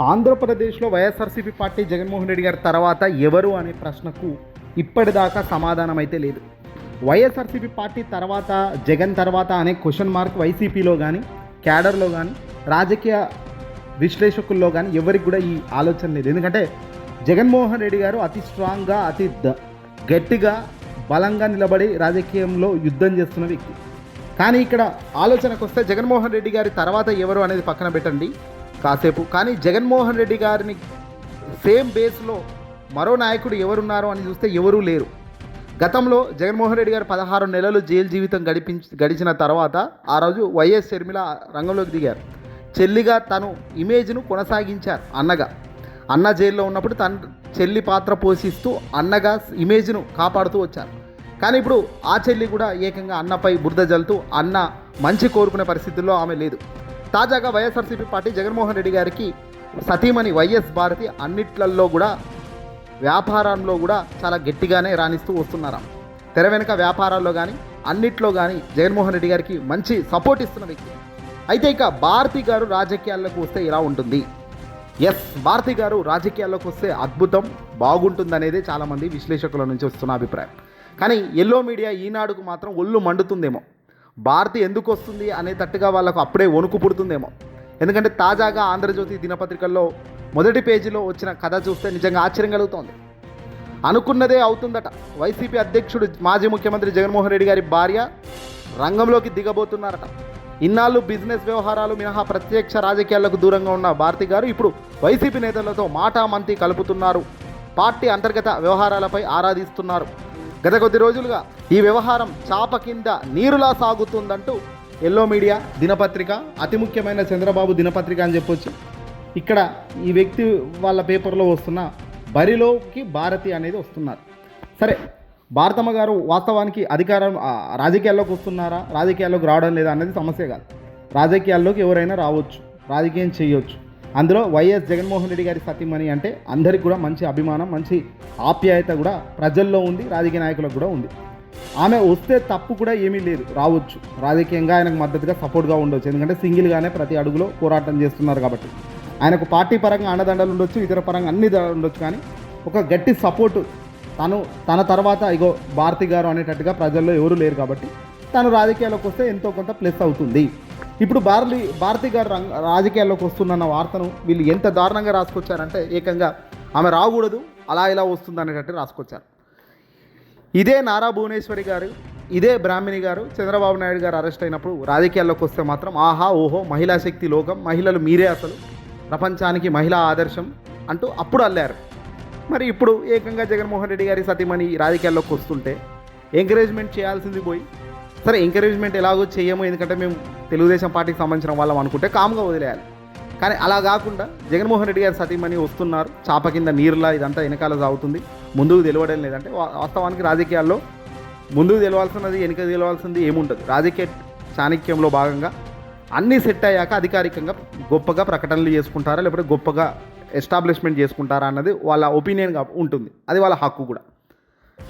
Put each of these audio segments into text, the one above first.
ఆంధ్రప్రదేశ్లో వైఎస్ఆర్సీపీ పార్టీ జగన్మోహన్ రెడ్డి గారి తర్వాత ఎవరు అనే ప్రశ్నకు ఇప్పటిదాకా సమాధానం అయితే లేదు. వైఎస్ఆర్సీపీ పార్టీ తర్వాత జగన్ తర్వాత అనే క్వశ్చన్ మార్క్ వైసీపీలో కానీ క్యాడర్లో కానీ రాజకీయ విశ్లేషకుల్లో కానీ ఎవరికి కూడా ఈ ఆలోచన లేదు. ఎందుకంటే జగన్మోహన్ రెడ్డి గారు అతి స్ట్రాంగ్గా అతి ద- గట్టిగా బలంగా నిలబడి రాజకీయంలో యుద్ధం చేస్తున్న వ్యక్తి. కానీ ఇక్కడ ఆలోచనకు వస్తే జగన్మోహన్ రెడ్డి గారి తర్వాత ఎవరు అనేది పక్కన పెట్టండి. కాసేపు. కానీ జగన్మోహన్ రెడ్డి గారిని సేమ్ బేస్లో మరో నాయకుడు ఎవరున్నారు అని చూస్తే ఎవరూ లేరు. గతంలో జగన్మోహన్ రెడ్డి గారు పదహారు నెలలు జైలు జీవితం గడిపించి గడిచిన తర్వాత ఆ రోజు వైఎస్ షర్మిల రంగంలోకి దిగారు. చెల్లిగా తను ఇమేజ్ను కొనసాగించారు అన్నగా. అన్న జైల్లో ఉన్నప్పుడు తన చెల్లి పాత్ర పోషిస్తూ అన్నగా ఇమేజ్ను కాపాడుతూ వచ్చారు. కానీ ఇప్పుడు ఆ చెల్లి కూడా ఏకంగా అన్నపై బురద జల్లుతూ అన్న మంచి కోరుకునే పరిస్థితుల్లో ఆమె లేదు. తాజాగా వైఎస్ఆర్సీపీ పార్టీ జగన్మోహన్ రెడ్డి గారికి సతీమణి వైఎస్ భారతి అన్నిట్లల్లో కూడా వ్యాపారంలో కూడా చాలా గట్టిగానే రాణిస్తూ వస్తున్నారు. తెర వెనుక వ్యాపారాల్లో కానీ అన్నిట్లో కానీ జగన్మోహన్ రెడ్డి గారికి మంచి సపోర్ట్ ఇస్తున్న వ్యక్తి. అయితే ఇక భారతి గారు రాజకీయాల్లోకి వస్తే ఇలా ఉంటుంది. ఎస్ భారతి గారు రాజకీయాల్లోకి వస్తే అద్భుతం బాగుంటుందనేదే చాలామంది విశ్లేషకుల నుంచి వస్తున్న అభిప్రాయం. కానీ ఎల్లో మీడియా ఈనాడుకు మాత్రం ఒళ్ళు మండుతుందేమో. భారతి ఎందుకు వస్తుంది అనేటట్టుగా వాళ్ళకు అప్పుడే వణుకు పుడుతుందేమో. ఎందుకంటే తాజాగా ఆంధ్రజ్యోతి దినపత్రికల్లో మొదటి పేజీలో వచ్చిన కథ చూస్తే నిజంగా ఆశ్చర్యం కలుగుతోంది. అనుకున్నదే అవుతుందట. వైసీపీ అధ్యక్షుడు మాజీ ముఖ్యమంత్రి జగన్మోహన్ రెడ్డి గారి భార్య రంగంలోకి దిగబోతున్నారట. ఇన్నాళ్ళు బిజినెస్ వ్యవహారాలు మినహా ప్రత్యక్ష రాజకీయాలకు దూరంగా ఉన్న భారతి గారు ఇప్పుడు వైసీపీ నేతలతో మాటామంతి కలుపుతున్నారు. పార్టీ అంతర్గత వ్యవహారాలపై ఆరాధిస్తున్నారు. గత కొద్ది రోజులుగా ఈ వ్యవహారం చాప కింద నీరులా సాగుతుందంటూ ఎల్లో మీడియా దినపత్రిక అతి ముఖ్యమైన చంద్రబాబు దినపత్రిక అని చెప్పొచ్చు. ఇక్కడ ఈ వ్యక్తి వాళ్ళ పేపర్లో వస్తున్న బరిలోకి భారతి అనేది వస్తున్నారు. సరే భారతమ్మ గారు వాస్తవానికి అధికారం రాజకీయాల్లోకి వస్తున్నారా? రాజకీయాల్లోకి రావడం లేదా అనేది సమస్య కాదు. రాజకీయాల్లోకి ఎవరైనా రావచ్చు రాజకీయం చేయొచ్చు. అందులో వైఎస్ జగన్మోహన్ రెడ్డి గారి సతీమణి అంటే అందరికి కూడా మంచి అభిమానం మంచి ఆప్యాయత కూడా ప్రజల్లో ఉంది రాజకీయ నాయకులకు కూడా ఉంది. ఆమె వస్తే తప్పు కూడా ఏమీ లేదు. రావచ్చు. రాజకీయంగా ఆయనకు మద్దతుగా సపోర్ట్గా ఉండొచ్చు. ఎందుకంటే సింగిల్గానే ప్రతి అడుగులో పోరాటం చేస్తున్నారు కాబట్టి. ఆయనకు పార్టీ పరంగా అండదండలు ఉండొచ్చు ఇతర పరంగా అన్ని ఉండొచ్చు కానీ ఒక గట్టి సపోర్టు తను తన తర్వాత ఇగో భారతి గారు అనేటట్టుగా ప్రజల్లో ఎవరు లేరు కాబట్టి తను రాజకీయాల్లోకి వస్తే ఎంతో కొంత ప్లస్ అవుతుంది. ఇప్పుడు భారతి భారతి గారు రంగ రాజకీయాల్లోకి వస్తున్న వార్తను వీళ్ళు ఎంత దారుణంగా రాసుకొచ్చారంటే ఏకంగా ఆమె రాకూడదు అలా ఇలా వస్తుంది అనేటట్టు రాసుకొచ్చారు. ఇదే నారా భువనేశ్వరి గారు ఇదే బ్రాహ్మిణి గారు చంద్రబాబు నాయుడు గారు అరెస్ట్ అయినప్పుడు రాజకీయాల్లోకి వస్తే మాత్రం ఆహా ఓహో మహిళా శక్తి లోకం మహిళలు మీరే అసలు. ప్రపంచానికి మహిళా ఆదర్శం అంటూ అప్పుడు అల్లారు. మరి ఇప్పుడు ఏకంగా జగన్మోహన్ రెడ్డి గారి సతీమణి రాజకీయాల్లోకి వస్తుంటే ఎంకరేజ్మెంట్ చేయాల్సింది పోయి సరే ఎంకరేజ్మెంట్ ఎలాగో చేయము ఎందుకంటే మేము తెలుగుదేశం పార్టీకి సంబంధించిన వాళ్ళం అనుకుంటే కామ్గా వదిలేయాలి. కానీ అలా కాకుండా జగన్మోహన్ రెడ్డి గారి సతీమణి వస్తున్నారు. చాప కింద నీరులా ఇదంతా వెనకాల సాగుతుంది. ముందుకు తెలియడం లేదంటే వాస్తవానికి రాజకీయాల్లో ముందుకు తెలవాల్సినది వెనుక తెలవాల్సింది ఏముంటుంది రాజకీయ చాణక్యంలో భాగంగా అన్నీ సెట్ అయ్యాక అధికారికంగా గొప్పగా ప్రకటనలు చేసుకుంటారా లేకపోతే గొప్పగా ఎస్టాబ్లిష్మెంట్ చేసుకుంటారా అన్నది వాళ్ళ ఒపీనియన్గా ఉంటుంది. అది వాళ్ళ హక్కు కూడా.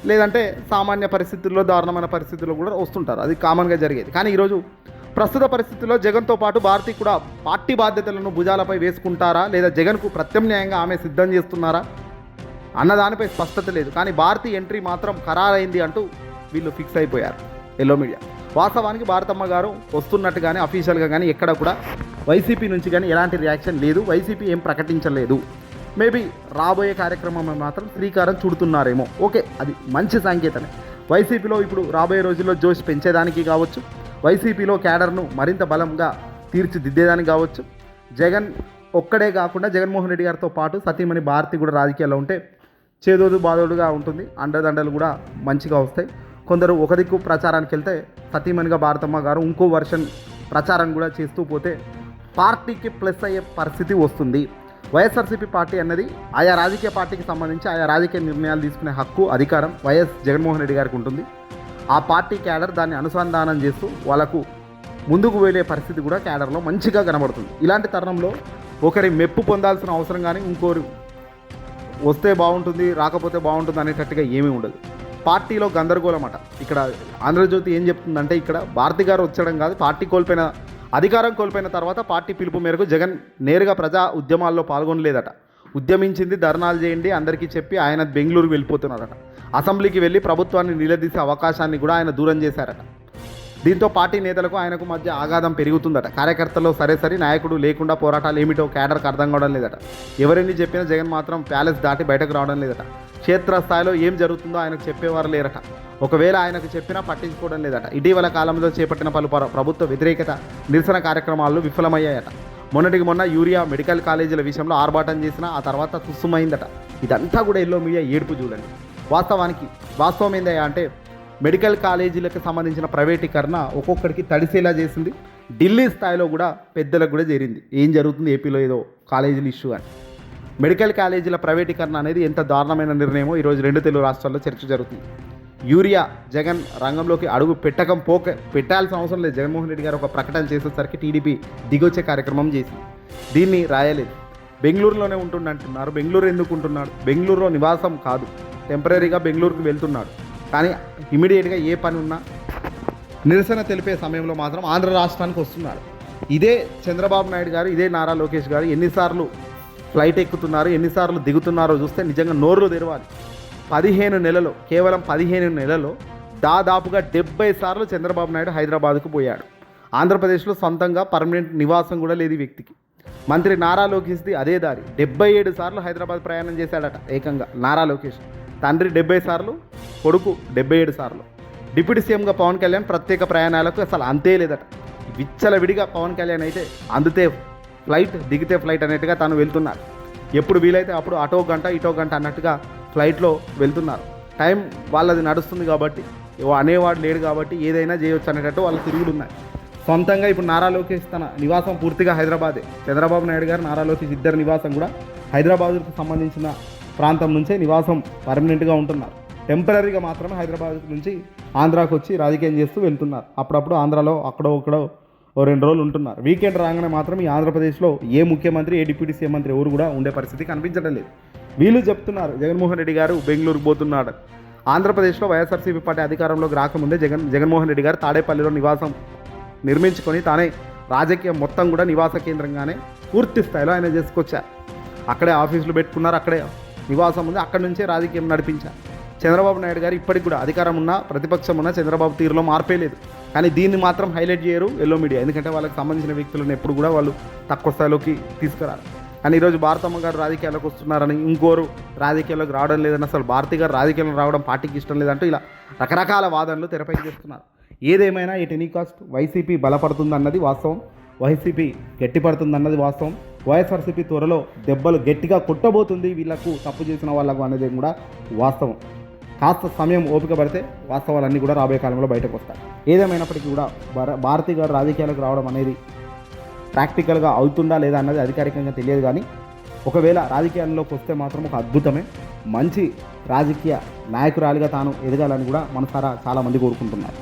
లేదంటే సామాన్య పరిస్థితుల్లో దారుణమైన పరిస్థితుల్లో కూడా వస్తుంటారు. అది కామన్గా జరిగేది. కానీ ఈరోజు ప్రస్తుత పరిస్థితుల్లో జగన్తో పాటు భారతి కూడా పార్టీ బాధ్యతలను భుజాలపై వేసుకుంటారా లేదా జగన్కు ప్రత్యామ్నాయంగా ఆమె సిద్ధం చేస్తున్నారా అన్న దానిపై స్పష్టత లేదు. కానీ భారతి ఎంట్రీ మాత్రం ఖరారైంది అంటూ వీళ్ళు ఫిక్స్ అయిపోయారు. ఎల్లో మీడియా వాస్తవానికి భారతమ్మ గారు వస్తున్నట్టు కానీ అఫీషియల్గా కానీ ఎక్కడ కూడా వైసీపీ నుంచి కానీ ఎలాంటి రియాక్షన్ లేదు. వైసీపీ ఏం ప్రకటించలేదు. మేబీ రాబోయే కార్యక్రమం మాత్రం శ్రీకారం చుడుతున్నారేమో. ఓకే అది మంచి సంకేతమే. వైసీపీలో ఇప్పుడు రాబోయే రోజుల్లో జోష్ పెంచేదానికి కావచ్చు. వైసీపీలో క్యాడర్ను మరింత బలంగా తీర్చిదిద్దేదానికి కావచ్చు. జగన్ ఒక్కడే కాకుండా జగన్మోహన్ రెడ్డి గారితో పాటు సతీమణి భారతి కూడా రాజకీయాల్లో ఉంటే చేదోడు బాదోడుగా ఉంటుంది. అండదండలు కూడా మంచిగా వస్తాయి. కొందరు ఒక దిక్కు ప్రచారానికి వెళ్తే సతీమణిగా భారతమ్మ గారు ఇంకో వర్షన్ ప్రచారం కూడా చేస్తూ పోతే పార్టీకి ప్లస్ అయ్యే పరిస్థితి వస్తుంది. వైఎస్ఆర్సీపీ పార్టీ అన్నది ఆయా రాజకీయ పార్టీకి సంబంధించి ఆయా రాజకీయ నిర్ణయాలు తీసుకునే హక్కు అధికారం వైఎస్ జగన్మోహన్ రెడ్డి గారికి ఉంటుంది. ఆ పార్టీ క్యాడర్ దాన్ని అనుసంధానం చేస్తూ వాళ్ళకు ముందుకు వెళ్ళే పరిస్థితి కూడా క్యాడర్లో మంచిగా కనబడుతుంది. ఇలాంటి తరుణంలో ఒకరి మెప్పు పొందాల్సిన అవసరం కానీ ఇంకోరు వస్తే బాగుంటుంది రాకపోతే బాగుంటుంది అనేటట్టుగా ఏమీ ఉండదు. పార్టీలో గందరగోళం అట. ఇక్కడ ఆంధ్రజ్యోతి ఏం చెప్తుందంటే ఇక్కడ భారతి గారు వచ్చడం కాదు పార్టీ కోల్పోయిన అధికారం కోల్పోయిన తర్వాత పార్టీ పిలుపు మేరకు జగన్ నేరుగా ప్రజా ఉద్యమాల్లో పాల్గొనలేదట. ఉద్యమించింది ధర్నాలు చేయండి అందరికీ చెప్పి ఆయన బెంగళూరు వెళ్ళిపోతున్నారట. అసెంబ్లీకి వెళ్ళి ప్రభుత్వాన్ని నిలదీసే అవకాశాన్ని కూడా ఆయన దూరం చేశారట. దీంతో పార్టీ నేతలకు ఆయనకు మధ్య ఆఘాతం పెరుగుతుందట. కార్యకర్తలు సరే సరి నాయకుడు లేకుండా పోరాటాలు ఏమిటో కేడర్కి అర్థం కావడం లేదట. ఎవరెన్ని చెప్పినా జగన్ మాత్రం ప్యాలెస్ దాటి బయటకు రావడం లేదట. క్షేత్రస్థాయిలో ఏం జరుగుతుందో ఆయనకు చెప్పేవారు లేరట. ఒకవేళ ఆయనకు చెప్పినా పట్టించుకోవడం లేదట. ఇటీవల కాలంలో చేపట్టిన పలు ప్రభుత్వ వ్యతిరేకత నిరసన కార్యక్రమాలు విఫలమయ్యాయట. మొన్నటికి మొన్న యూరియా మెడికల్ కాలేజీల విషయంలో ఆర్భాటం చేసిన ఆ తర్వాత తుస్సుమైందట. ఇదంతా కూడా ఎల్లో మీడియా ఏడుపు చూడండి. వాస్తవానికి వాస్తవం ఏందయ్యా అంటే మెడికల్ కాలేజీలకు సంబంధించిన ప్రైవేటీకరణ ఒక్కొక్కడికి తడిసేలా చేసింది. ఢిల్లీ స్థాయిలో కూడా పెద్దలకు కూడా జరిగింది ఏం జరుగుతుంది ఏపీలో ఏదో కాలేజీల ఇష్యూ అని. మెడికల్ కాలేజీల ప్రైవేటీకరణ అనేది ఎంత దారుణమైన నిర్ణయమో ఈరోజు రెండు తెలుగు రాష్ట్రాల్లో చర్చ జరుగుతుంది. యూరియా జగన్ రంగంలోకి అడుగు పెట్టకం పోక పెట్టాల్సిన అవసరం లేదు. జగన్మోహన్ రెడ్డి గారు ఒక ప్రకటన చేసేసరికి టీడీపీ దిగొచ్చే కార్యక్రమం చేసింది. దీన్ని రాయలేదు. బెంగళూరులోనే ఉంటుండంటున్నారు. బెంగళూరు ఎందుకు ఉంటున్నాడు బెంగళూరులో నివాసం కాదు. టెంపరీగా బెంగళూరుకు వెళ్తున్నాడు కానీ ఇమీడియట్గా ఏ పని ఉన్నా నిరసన తెలిపే సమయంలో మాత్రం ఆంధ్ర రాష్ట్రానికి వస్తున్నాడు ఇదే చంద్రబాబు నాయుడు గారు ఇదే నారా లోకేష్ గారు ఎన్నిసార్లు ఫ్లైట్ ఎక్కుతున్నారు ఎన్నిసార్లు దిగుతున్నారో చూస్తే నిజంగా నోరు తెరవాలి. పదిహేను నెలలో కేవలం పదిహేను నెలలో దాదాపుగా డెబ్బై సార్లు చంద్రబాబు నాయుడు హైదరాబాద్కు పోయాడు. ఆంధ్రప్రదేశ్లో సొంతంగా పర్మనెంట్ నివాసం కూడా లేదు వ్యక్తికి. మంత్రి నారా లోకేష్ది అదే దారి. డెబ్బై ఏడు సార్లు హైదరాబాద్ ప్రయాణం చేశాడట ఏకంగా నారా లోకేష్. తండ్రి డెబ్బై సార్లు కొడుకు డెబ్బై ఏడు సార్లు. డిప్యూటీ సీఎంగా పవన్ కళ్యాణ్ ప్రత్యేక ప్రయాణాలకు అసలు అంతే లేదట. విచ్చలవిడిగా పవన్ కళ్యాణ్ అయితే అందుతే ఫ్లైట్ దిగితే ఫ్లైట్ అన్నట్టుగా తాను వెళ్తున్నారు. ఎప్పుడు వీలైతే అప్పుడు అటో గంట ఇటో గంట అన్నట్టుగా ఫ్లైట్లో వెళ్తున్నారు. టైం వాళ్ళది నడుస్తుంది కాబట్టి అనేవాడు లేడు కాబట్టి ఏదైనా చేయొచ్చు అనేటట్టు వాళ్ళ తిరుగులు ఉన్నాయి సొంతంగా ఇప్పుడు నారా లోకేష్ తన నివాసం పూర్తిగా హైదరాబాదే. చంద్రబాబు నాయుడు గారు నారా లోకేష్ ఇద్దరు నివాసం కూడా హైదరాబాద్కు సంబంధించిన ప్రాంతం నుంచే నివాసం పర్మనెంట్గా ఉంటున్నారు. టెంపరీగా మాత్రమే హైదరాబాద్ నుంచి ఆంధ్రాకు వచ్చి రాజకీయం చేస్తూ వెళ్తున్నారు. అప్పుడప్పుడు ఆంధ్రాలో అక్కడో ఒకడో ఓ రెండు రోజులు ఉంటున్నారు. వీకెండ్ రాగానే మాత్రం ఈ ఆంధ్రప్రదేశ్లో ఏ ముఖ్యమంత్రి ఏ డిప్యూటీ సీఎం మంత్రి ఎవరు కూడా ఉండే పరిస్థితి కనిపించడం లేదు. వీళ్ళు చెప్తున్నారు జగన్మోహన్ రెడ్డి గారు బెంగళూరుకు పోతున్నాడు. ఆంధ్రప్రదేశ్లో వైఎస్ఆర్సీపీ పార్టీ అధికారంలోకి రాకముందే జగన్ జగన్మోహన్ రెడ్డి గారు తాడేపల్లిలో నివాసం నిర్మించుకొని తానే రాజకీయం మొత్తం కూడా నివాస కేంద్రంగానే పూర్తి స్థాయిలో ఆయన చేసుకొచ్చారు. అక్కడే ఆఫీసులు పెట్టుకున్నారు అక్కడే నివాసం ఉంది. అక్కడి నుంచే రాజకీయం నడిపించారు. చంద్రబాబు నాయుడు గారు ఇప్పటికి కూడా అధికారం ఉన్నా ప్రతిపక్షం ఉన్నా చంద్రబాబు తీరులో మార్పే లేదు. కానీ దీన్ని మాత్రం హైలైట్ చేయరు ఎల్లో మీడియా. ఎందుకంటే వాళ్ళకి సంబంధించిన వ్యక్తులను ఎప్పుడు కూడా వాళ్ళు తక్కువ స్థాయిలోకి తీసుకురారు. కానీ ఈరోజు భారతమ్మ గారు రాజకీయాలకు వస్తున్నారని ఇంకోరు రాజకీయాల్లోకి రావడం లేదని అసలు భారతి గారు రాజకీయాలకు రావడం పార్టీకి ఇష్టం లేదంటూ ఇలా రకరకాల వాదనలు తెరపై చేస్తున్నారు ఏదేమైనా ఈ టెలికాస్ట్ వైసీపీ బలపడుతుందన్నది వాస్తవం. వైసీపీ గట్టిపడుతుందన్నది వాస్తవం. వైఎస్ఆర్సీపీ త్వరలో దెబ్బలు గట్టిగా కొట్టబోతుంది. వీళ్ళకు తప్పు చేసిన వాళ్ళకు అనేది కూడా వాస్తవం. కాస్త సమయం ఓపిక పడితే వాస్తవాలన్నీ కూడా రాబోయే కాలంలో బయటకు వస్తాయి. ఏదేమైనప్పటికీ కూడా భార భారతి గారు రాజకీయాలకు రావడం అనేది ప్రాక్టికల్గా అవుతుందా లేదా అన్నది అధికారికంగా తెలియదు కానీ ఒకవేళ రాజకీయాల్లోకి వస్తే మాత్రం ఒక అద్భుతమే. మంచి రాజకీయ నాయకురాలిగా తాను ఎదగాలని కూడా మనసారా చాలామంది కోరుకుంటున్నారు.